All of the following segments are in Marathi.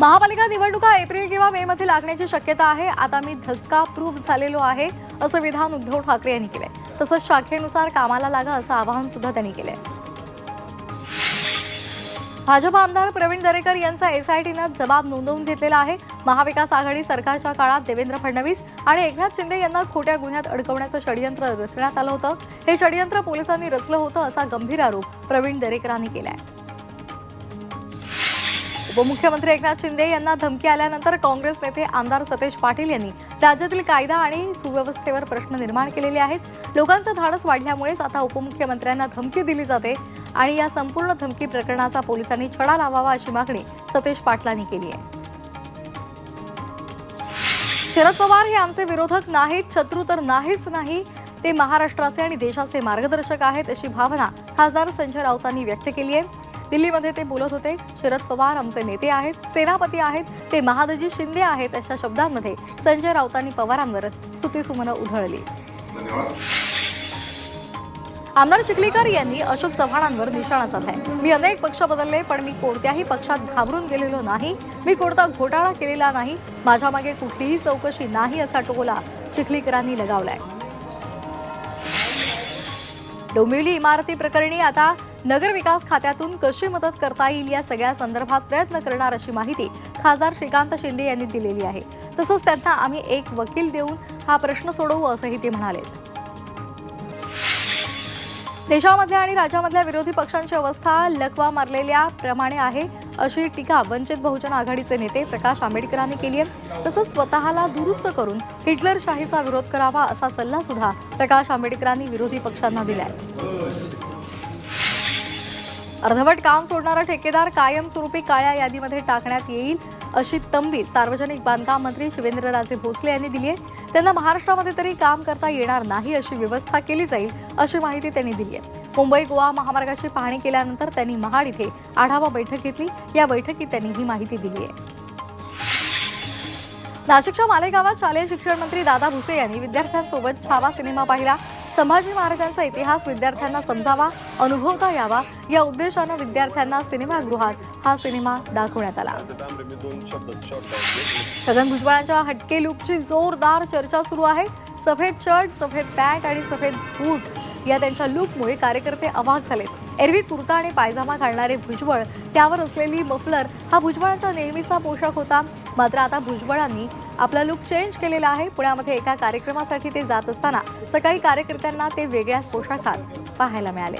महापालिका निवडणुका एप्रिल किंवा मे मध्ये लागण्याची शक्यता आहे. आता मी धक्का प्रूफ झालेलो आहे असं विधान उद्धव ठाकरे यांनी केलंय. तसंच शाखेनुसार कामाला लागा असं आवाहन सुद्धा त्यांनी केलंय. भाजप आमदार प्रवीण दरेकर यांचा एसआयटीनं जबाब नोंदवून घेतलेला आहे. महाविकास आघाडी सरकारच्या काळात देवेंद्र फडणवीस आणि एकनाथ शिंदे यांना खोट्या गुन्ह्यात अडकवण्याचं षडयंत्र रचण्यात आलं होतं. हे षडयंत्र पोलिसांनी रचलं होतं असा गंभीर आरोप प्रवीण दरेकरांनी केलाय. उपमुख्यमंत्री एकनाथ शिंदे यांना धमकी आल्यानंतर काँग्रेस नेते आमदार सतेज पाटील यांनी राज्यातील कायदा आणि सुव्यवस्थेवर प्रश्न निर्माण केलेले आहेत. लोकांचं धाडस वाढल्यामुळेच आता उपमुख्यमंत्र्यांना धमकी दिली जाते आणि या संपूर्ण धमकी प्रकरणाचा पोलिसांनी छडा लावावा अशी मागणी सतेज पाटलांनी केली आहे. शरद पवार हे आमचे विरोधक नाहीत शत्रू तर नाहीच नाही. ते महाराष्ट्राचे आणि देशाचे मार्गदर्शक आहेत अशी भावना खासदार संजय राऊतांनी व्यक्त केली आहे. दिल्लीमध्ये ते बोलत होते शरद पवार आमचे नेते आहेत सेनापती आहेत ते महादजी शिंदे आहेत अशा शब्दांमध्ये संजय राऊतांनी पवारांवर स्तुतीसुमनं उधळली. आमदार चिखलीकर यांनी अशोक चव्हाणांवर निशाणा साधलाय. मी अनेक पक्ष बदलले पण मी कोणत्याही पक्षात घाबरून गेलेलो नाही. मी कोणता घोटाळा केलेला नाही. माझ्या मागे कुठलीही चौकशी नाही असा टोला चिखलीकरांनी लगावलाय. डोंबिवली इमारती प्रकरणी आता नगर विकास खात्यातून कशी मदत करता येईल या सगळ्या संदर्भात प्रयत्न करणार अशी माहिती खासदार श्रीकांत शिंदे यांनी दिलेली आहे. तसंच त्यांना आम्ही एक वकील देऊन हा प्रश्न सोडवू असंही ते म्हणाले. देशामधल्या आणि राज्यामधल्या विरोधी पक्षांची अवस्था लकवा मारलेल्या प्रमाणे आहे अशी टीका वंचित बहुजन आघाडीचे नेते प्रकाश आंबेडकरांनी केली आहे. तसंच स्वतःला दुरुस्त करून हिटलरशाहीचा विरोध करावा असा सल्ला सुद्धा प्रकाश आंबेडकरांनी विरोधी पक्षांना दिलाय. अर्धवट काम सोडणारा ठेकेदार कायमस्वरूपी काळ्या यादीमध्ये टाकण्यात येईल अशी तंबी सार्वजनिक बांधकाम मंत्री शिवेंद्रराजे भोसले यांनी दिली आहे. त्यांना महाराष्ट्रामध्ये तरी काम करता येणार नाही अशी व्यवस्था केली जाईल अशी माहिती त्यांनी दिली आहे. मुंबई गोवा महामार्गाची पाहणी केल्यानंतर त्यांनी महाड इथे आढावा बैठक घेतली. या बैठकीत त्यांनी ही माहिती दिली आहे. नाशिकच्या मालेगावात शालेय शिक्षण मंत्री दादा भुसे यांनी विद्यार्थ्यांसोबत छावा सिनेमा पाहिला. संभाजी महाराजांचा इतिहास विद्यार्थ्यांना समजावा अनुभवता यावा. या उद्देशानं विद्यार्थ्यांना सिनेमागृहात हा सिनेमा दाखवण्यात आला. छगन भुजबळांच्या हटके लुकची जोरदार चर्चा सुरू आहे. सफेद शर्ट सफेद पॅन्ट आणि सफेद बूट या त्यांच्या लुकमुळे कार्यकर्ते अवाक झालेत. एरवी कुर्ता आणि पायजामा घालणारे भुजबळ त्यावर असलेली मफलर हा भुजबळांचा नेहमीचा पोशाख होता. मात्र आता भुजबळांनी आपला लुक चेंज केलेला आहे. पुण्यामध्ये एका कार्यक्रमासाठी ते जात असताना सकाळी कार्यकर्त्यांना ते वेगळ्याच पोशाखात पाहायला मिळाले.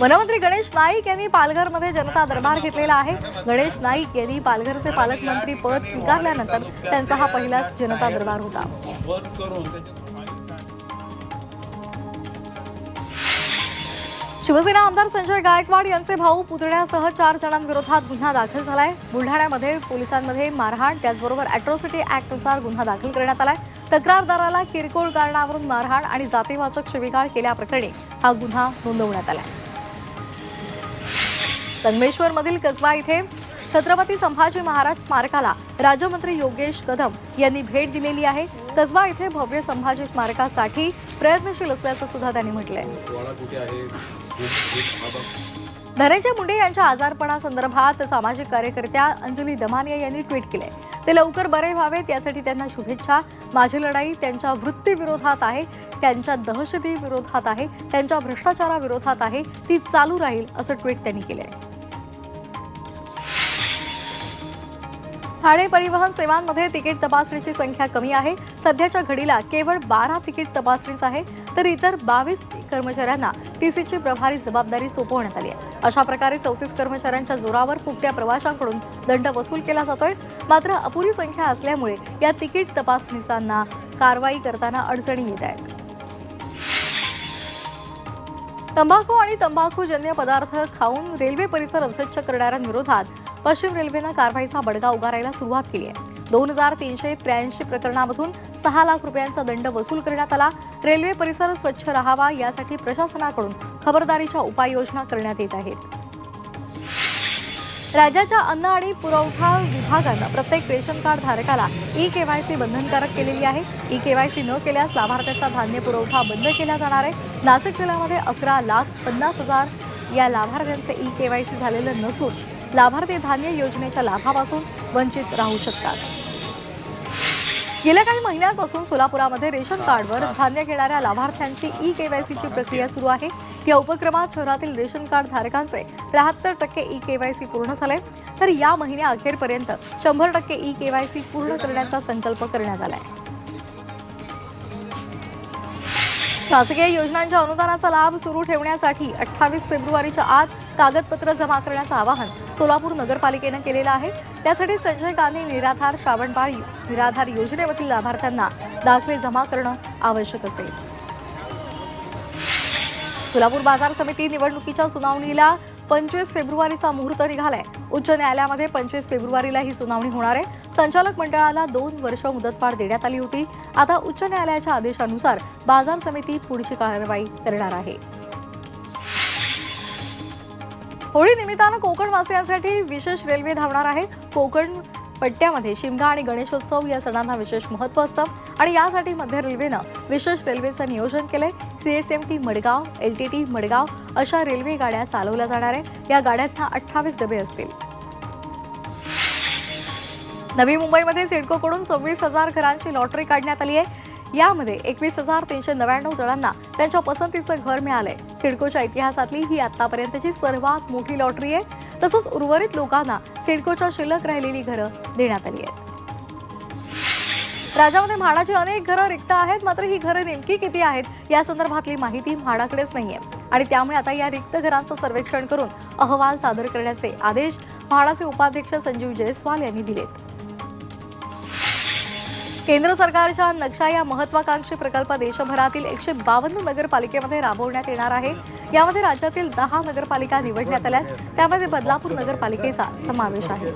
वनमंत्री गणेश नाईक यांनी पालघरमध्ये जनता दरबार घेतलेला आहे. गणेश नाईक यांनी पालघरचे पालकमंत्री पद स्वीकारल्यानंतर त्यांचा हा पहिलाच जनता दरबार होता. शिवसेना आमदार संजय गायकवाड यांचे भाऊ पुतण्यासह चार जणांविरोधात गुन्हा दाखल झालाय. बुलढाण्यामध्ये पोलिसांमध्ये मारहाण त्याचबरोबर अॅट्रॉसिटी ऍक्टनुसार गुन्हा दाखल करण्यात आलाय. तक्रारदाराला किरकोळ कारणावरून मारहाण आणि जातीवाचक शिवीगाळ केल्याप्रकरणी हा गुन्हा नोंदवण्यात आलाय. संगमेश्वरमधील कसबा इथे छत्रपती संभाजी महाराज स्मारकाला राज्यमंत्री योगेश कदम यांनी भेट दिलेली आहे. कसबा इथे भव्य संभाजी स्मारकासाठी प्रयत्नशील असल्याचं सुद्धा त्यांनी म्हटलंय. धनंजय मुंडे यांच्या आजारपणासंदर्भात सामाजिक कार्यकर्त्या अंजली दमानिया यांनी ट्विट केले. ते लवकर बरे व्हावेत यासाठी त्यांना शुभेच्छा. माझी लढाई त्यांच्या वृत्तीविरोधात आहे त्यांच्या दहशती विरोधात आहे त्यांच्या भ्रष्टाचाराविरोधात आहे ती चालू राहील असं ट्विट त्यांनी केलंय. ठाणे परिवहन सेवांमध्ये तिकीट तपासणीची संख्या कमी आहे. सध्याच्या घडीला केवळ बारा तिकीट तपासणीच आहे. तर इतर बावीस कर्मचाऱ्यांना टीसीची प्रभारी जबाबदारी सोपवण्यात आली आहे. अशा प्रकारे चौतीस कर्मचाऱ्यांच्या जोरावर फुकट्या प्रवाशांकडून दंड वसूल केला जातोय. मात्र अपुरी संख्या असल्यामुळे या तिकीट तपासणीसांना कारवाई करताना अडचणी येत आहेत. तंबाखू आणि तंबाखूजन्य पदार्थ खाऊन रेल्वे परिसर अस्वच्छ करणाऱ्यांविरोधात पश्चिम रेल्वेनं कारवाईचा बडगा उगारायला सुरुवात केली आहे. दोन हजार तीनशे त्र्याऐंशी प्रकरणामधून सहा लाख रुपयांचा दंड वसूल करण्यात आला. रेल्वे परिसर स्वच्छ राहावा यासाठी प्रशासनाकडून खबरदारीच्या उपाययोजना करण्यात येत आहेत. राज्याच्या अन्न आणि पुरवठा विभागानं प्रत्येक रेशन कार्ड धारकाला ई केवायसी बंधनकारक केलेली आहे. ई केवायसी न केल्यास लाभार्थ्याचा धान्य पुरवठा बंद केला जाणार आहे. नाशिक जिल्ह्यामध्ये अकरा लाख पन्नास हजार या लाभार्थ्यांचे ई केवायसी झालेलं नसून लाभार्थी धान्य योजनेच्या लाभापासून वंचित राहू शकतात. गेल्या काही महिन्यांपासून सोलापुरामध्ये रेशन कार्डवर धान्य घेणाऱ्या लाभार्थ्यांची ई केवायसीची प्रक्रिया सुरू आहे. या उपक्रमात शहरातील रेशन कार्ड धारकांचे त्र्याहत्तर टक्के ई केवायसी पूर्ण झाले. तर या महिन्या अखेरपर्यंत शंभर टक्के ई केवायसी पूर्ण करण्याचा संकल्प करण्यात आलाय. शासकीय योजनांच्या अनुदानाचा लाभ सुरू ठेवण्यासाठी अठ्ठावीस फेब्रुवारीच्या आत कागदपत्र जमा करण्याचं आवाहन सोलापूर नगरपालिकेनं केलेलं आहे. त्यासाठी संजय गांधी निराधार श्रावणबाळ निराधार योजनेमधील लाभार्थ्यांना दाखले जमा करणं आवश्यक असेल. सोलापूर बाजार समिती निवडणुकीच्या सुनावणीला पंचवीस फेब्रुवारीचा मुहूर्त निघालाय. उच्च न्यायालयामध्ये पंचवीस फेब्रुवारीला ही सुनावणी होणार आहे. संचालक मंडळाला दोन वर्ष मुदतवाढ देण्यात आली होती. आता उच्च न्यायालयाच्या आदेशानुसार बाजार समिती पुढची कारवाई करणार आहे. होळी निमित्तानं कोकणवासियांसाठी विशेष रेल्वे धावणार आहे. कोकण पट्ट्यामध्ये शिमगा आणि गणेशोत्सव या सणांना विशेष महत्त्व असतं. आणि यासाठी मध्य रेल्वेनं विशेष रेल्वेचं नियोजन केलंय. CSMT Madgaon L T T Madgaon अशा रेल्वे गाड्या चालवल्या जाणार आहे या गाड्यांना अठ्ठावीस डबे असतील. नवी मुंबईमध्ये सिडकोकडून सव्वीस हजार घरांची लॉटरी काढण्यात आली आहे. यामध्ये एकवीस हजार तीनशे नव्याण्णव जणांना त्यांच्या पसंतीचं घर मिळालंय. सिडकोच्या इतिहासातली ही आतापर्यंतची सर्वात मोठी लॉटरी आहे. तसंच उर्वरित लोकांना सिडकोच्या शिल्लक राहिलेली घरं देण्यात आली आहेत. राज्यामध्ये म्हाडाची अनेक घरं रिक्त आहेत मात्र ही घरं नेमकी किती आहेत? या संदर्भातली माहिती म्हाडाकडेच नाहीये. आणि त्यामुळे आता या रिक्त घरांचं सर्वेक्षण करून अहवाल सादर करण्याचे आदेश म्हाडाचे उपाध्यक्ष संजीव जयस्वाल यांनी दिलेत. केंद्र सरकारच्या नक्षा या महत्वाकांक्षी प्रकल्प देशभरातील एकशे बावन्न नगरपालिकेमध्ये राबवण्यात येणार आहे. यामध्ये राज्यातील दहा नगरपालिका निवडण्यात आल्या त्यामध्ये बदलापूर नगरपालिकेचा समावेश आहे.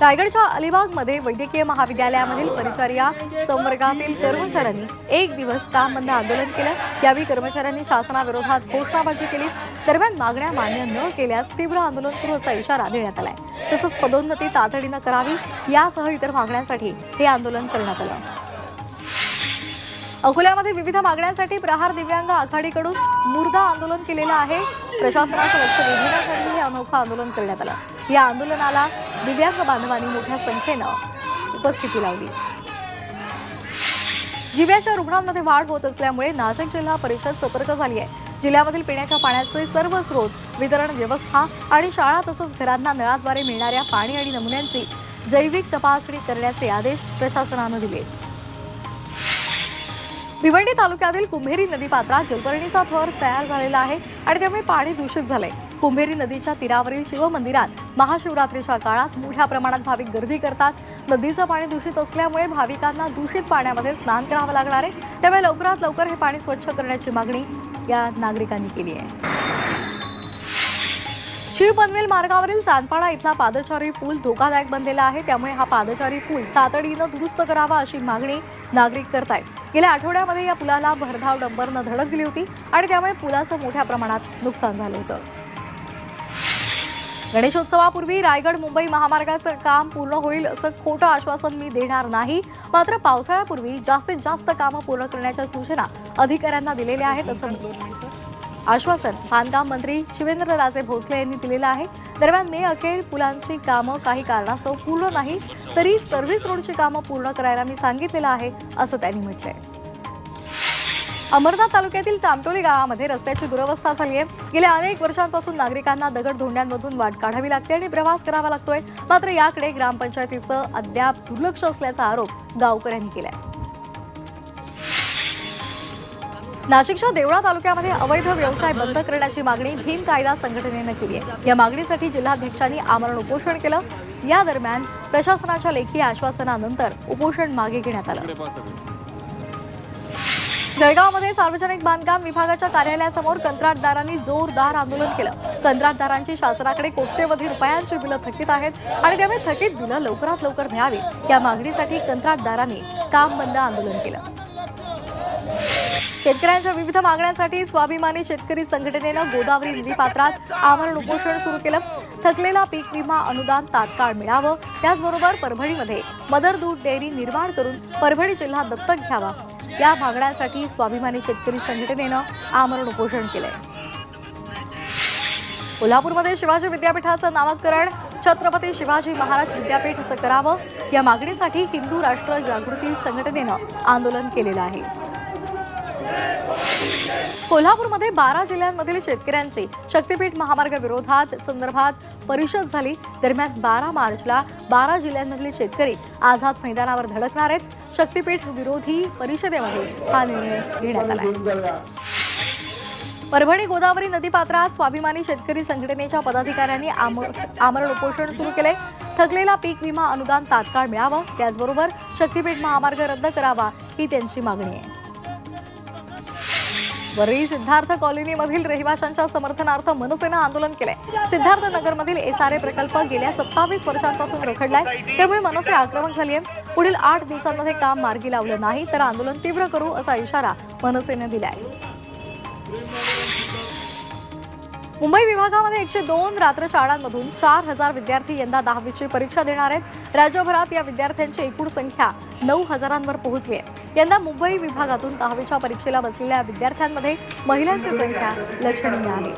रायगडच्या अलिबागमध्ये वैद्यकीय महाविद्यालयामधील परिचर्या संवर्गातील कर्मचाऱ्यांनी एक दिवस काम बंद आंदोलन केलं. यावेळी कर्मचाऱ्यांनी शासनाविरोधात घोषणाबाजी केली. दरम्यान मागण्या मान्य न केल्यास तीव्र आंदोलन करू असा इशारा देण्यात आलाय. तसंच पदोन्नती तातडीनं करावी यासह इतर मागण्यांसाठी हे आंदोलन करण्यात आलं. अकोल्यामध्ये विविध मागण्यांसाठी प्रहार दिव्यांग आघाडीकडून मुर्दा आंदोलन केलेलं आहे. प्रशासनाचं लक्ष वेधण्यासाठी हे अनोखं आंदोलन करण्यात आलं. या आंदोलनाला दिव्यांग बांधवांनी मोठ्या संख्येनं उपस्थिती लावली. जिव्याच्या रुग्णांमध्ये वाढ होत असल्यामुळे नाशिक जिल्हा परिषद सतर्क झाली आहे. जिल्ह्यामधील पिण्याच्या पाण्याचे सर्व स्रोत वितरण व्यवस्था आणि शाळा तसंच घरांना नळाद्वारे मिळणाऱ्या पाणी आणि नमुन्यांची जैविक तपासणी करण्याचे आदेश प्रशासनानं दिले. भिवंडी तालुक्यातील कुंभेरी नदीपात्रात जलपर्णीचा थर तयार झालेला आहे आणि त्यामुळे पाणी दूषित झालंय. कुंभेरी नदीच्या तीरावरील शिवमंदिरात महाशिवरात्रीच्या काळात मोठ्या प्रमाणात भाविक गर्दी करतात. नदीचं पाणी दूषित असल्यामुळे भाविकांना दूषित पाण्यामध्ये स्नान करावं लागणार आहे. त्यामुळे लवकरात लवकर हे पाणी स्वच्छ करण्याची मागणी या नागरिकांनी केली आहे. शिव पनवेल मार्गावरील चांदपाडा इथला पादचारी पूल धोकादायक बनलेला आहे. त्यामुळे हा पादचारी पूल तातडीनं दुरुस्त करावा अशी मागणी नागरिक करतायत. गेल्या आठवड्यामध्ये या पुलाला भरधाव डंबरनं धडक दिली होती आणि त्यामुळे पुलाचं मोठ्या प्रमाणात नुकसान झालं होतं. गणेशोत्सवापूर्वी रायगड मुंबई महामार्गाचं काम पूर्ण होईल असं खोटं आश्वासन मी देणार नाही. मात्र पावसाळ्यापूर्वी जास्तीत जास्त कामं पूर्ण करण्याच्या सूचना अधिकाऱ्यांना दिलेल्या आहेत असं आश्वासन बांधकाम मंत्री शिवेंद्रराजे भोसले यांनी दिलेलं आहे. दरम्यान मे अखेर पुलांची कामं काही कारणास्तव पूर्ण नाही तरी सर्व्हिस रोडची कामं पूर्ण करायला मी सांगितलेलं आहे असं त्यांनी म्हटलंय. अमरनाथ तालुक्यातील चामटोली गावामध्ये रस्त्याची दुरवस्था झाली आहे. गेल्या अनेक वर्षांपासून नागरिकांना दगड धोंड्यांमधून वाट काढावी लागते आणि प्रवास करावा लागतोय. मात्र याकडे ग्रामपंचायतीचं अद्याप दुर्लक्ष असल्याचा आरोप गावकऱ्यांनी केलाय. नाशिकच्या देवळा तालुक्यामध्ये अवैध व्यवसाय बंद करण्याची मागणी भीम कायदा संघटनेनं केली आहे. या मागणीसाठी जिल्हाध्यक्षांनी आमरण उपोषण केलं. या दरम्यान प्रशासनाच्या लेखी आश्वासनानंतर उपोषण मागे घेण्यात आलं. जळगावमध्ये सार्वजनिक बांधकाम विभागाच्या कार्यालयासमोर कंत्राटदारांनी जोरदार आंदोलन केलं. कंत्राटदारांची शासनाकडे कोट्यवधी रुपयांची बिलं थकीत आहेत आणि त्यामुळे थकीत बिलं लवकरात लवकर मिळावी या मागणीसाठी कंत्राटदारांनी काम बंद आंदोलन केलं. शेतकऱ्यांच्या विविध मागण्यांसाठी स्वाभिमानी शेतकरी संघटनेनं गोदावरी नदीपात्रात आमरण उपोषण सुरू केलं. थकलेला पीक विमा अनुदान तात्काळ मिळावं. त्याचबरोबर परभणीमध्ये मदर दूध डेअरी निर्माण करून परभणी जिल्हा दत्तक घ्यावा. या मागण्यासाठी स्वाभिमानी शेतकरी संघटनेनं आमरण उपोषण केलंय. कोल्हापूरमध्ये शिवाजी विद्यापीठाचं नामकरण छत्रपती शिवाजी महाराज विद्यापीठ असं करावं या मागणीसाठी हिंदू राष्ट्र जागृती संघटनेनं आंदोलन केलेलं आहे. कोल्हापूरमध्ये बारा जिल्ह्यांमधील शेतकऱ्यांची शक्तीपीठ महामार्ग विरोधात संदर्भात परिषद झाली. दरम्यान बारा मार्चला बारा जिल्ह्यांमधले शेतकरी आझाद मैदानावर धडकणार आहेत. शक्तीपीठ विरोधी परिषदेमध्ये हा निर्णय घेण्यात आला परभणी गोदावरी नदीपात्रात स्वाभिमानी शेतकरी संघटनेच्या पदाधिकाऱ्यांनी आमरण उपोषण सुरू केले. थकलेला पीक विमा अनुदान तात्काळ मिळावं. त्याचबरोबर शक्तीपीठ महामार्ग रद्द करावा ही त्यांची मागणी आहे. वरळी सिद्धार्थ कॉलनीमधील रहिवाशांच्या समर्थनार्थ मनसेनं आंदोलन केलंय. सिद्धार्थ नगरमधील एसआरए प्रकल्प गेल्या सत्तावीस वर्षांपासून रखडलाय. त्यामुळे मनसे आक्रमक झाली आहे पुढील आठ दिवसांमध्ये काम मार्गी लावलं नाही तर आंदोलन तीव्र करू असा इशारा मनसेनं दिलाय. मुंबई विभागामध्ये एकशे दोन रात्र शाळांमधून चार हजार विद्यार्थी यंदा दहावीची परीक्षा देणार आहेत. राज्यभरात या विद्यार्थ्यांची एकूण संख्या नऊ हजारांवर पोहोचली आहे. यंदा मुंबई विभागातून दहावीच्या परीक्षेला बसलेल्या विद्यार्थ्यांमध्ये महिलांची संख्या लक्षणीय आहे.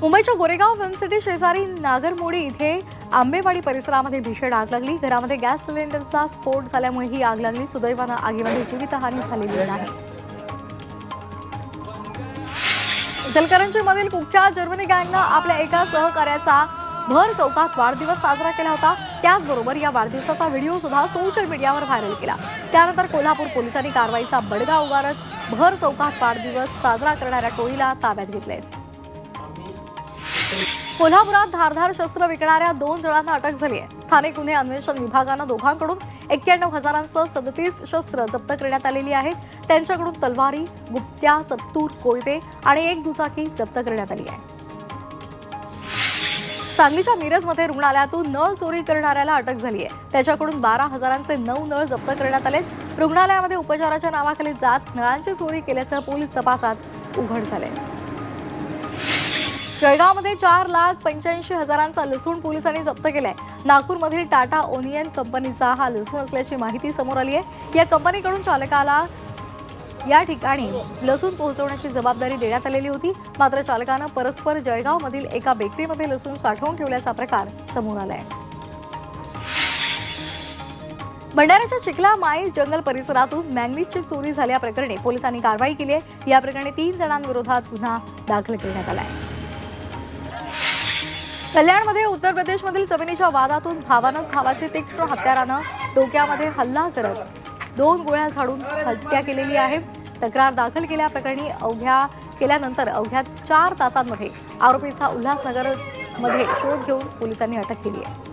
मुंबईच्या गोरेगाव फिल्म सिटी शेजारी नागरमोडी इथे आंबेवाडी परिसरामध्ये भीषण आग लागली. घरामध्ये गॅस सिलेंडरचा स्फोट झाल्यामुळे ही आग लागली. सुदैवानं आगीमध्ये जीवितहानी झालेली नाही. इचलकरंजीमधील कुख्यात जर्मनी गँगनं आपल्या एका सहकार्याचा भर चौकात वाढदिवस साजरा केला होता. त्याचबरोबर या वाढदिवसाचा व्हिडिओ सुद्धा सोशल मीडियावर व्हायरल केला. त्यानंतर कोल्हापूर पोलिसांनी कारवाईचा बडगा उगारत भर चौकात वाढदिवस साजरा करणाऱ्या टोळीला ताब्यात घेतले. कोल्हापुरात धारधार शस्त्र विकणाऱ्या दोन जणांना अटक झाली आहे स्थानिक गुन्हे अन्वेषण विभागानं दोघांकडून एक्क्याण्णव हजारांसह सदतीस शस्त्र जप्त करण्यात आलेली आहेत. त्यांच्याकडून तलवारी गुप्त्या सत्तूर कोयते आणि एक दुचाकी जप्त करण्यात आली आहे. सांगलीच्या मिरजमध्ये रुग्णालयातून नळ चोरी करणाऱ्याला अटक झाली आहे. त्याच्याकडून बारा हजारांचे नऊ नळ जप्त करण्यात आले रुग्णालयामध्ये उपचाराच्या नावाखाली जात नळांची चोरी केल्याचं पोलीस तपासात उघड झालंय. जळगावमध्ये चार लाख पंच्याऐंशी हजारांचा लसूण पोलिसांनी जप्त केलाय. नागपूरमधील टाटा ओनियन कंपनीचा हा लसूण असल्याची माहिती समोर आली आहे. या कंपनीकडून चालकाला या ठिकाणी लसूण पोहोचवण्याची जबाबदारी देण्यात आलेली होती. मात्र चालकानं परस्पर जळगावमधील एका बेकरीमध्ये लसूण साठवून ठेवल्याचा प्रकार समोर आलाय. भंडाऱ्याच्या चिखला माईस जंगल परिसरातून मॅंगनीजची चोरी झाल्याप्रकरणी पोलिसांनी कारवाई केली आहे. या प्रकरणी तीन जणांविरोधात गुन्हा दाखल करण्यात आला आहे. कल्याणमध्ये उत्तर प्रदेशमधील जमिनीच्या वादातून भावानंच भावाचे तीक्ष्ण हत्यारानं डोक्यामध्ये हल्ला करत दोन गोळ्या झाडून हत्या केलेली आहे. तक्रार दाखल केल्याप्रकरणी अवघ्या केल्यानंतर अवघ्या चार तासांमध्ये आरोपीचा उल्हासनगरमध्ये शोध घेऊन पोलिसांनी अटक केली आहे.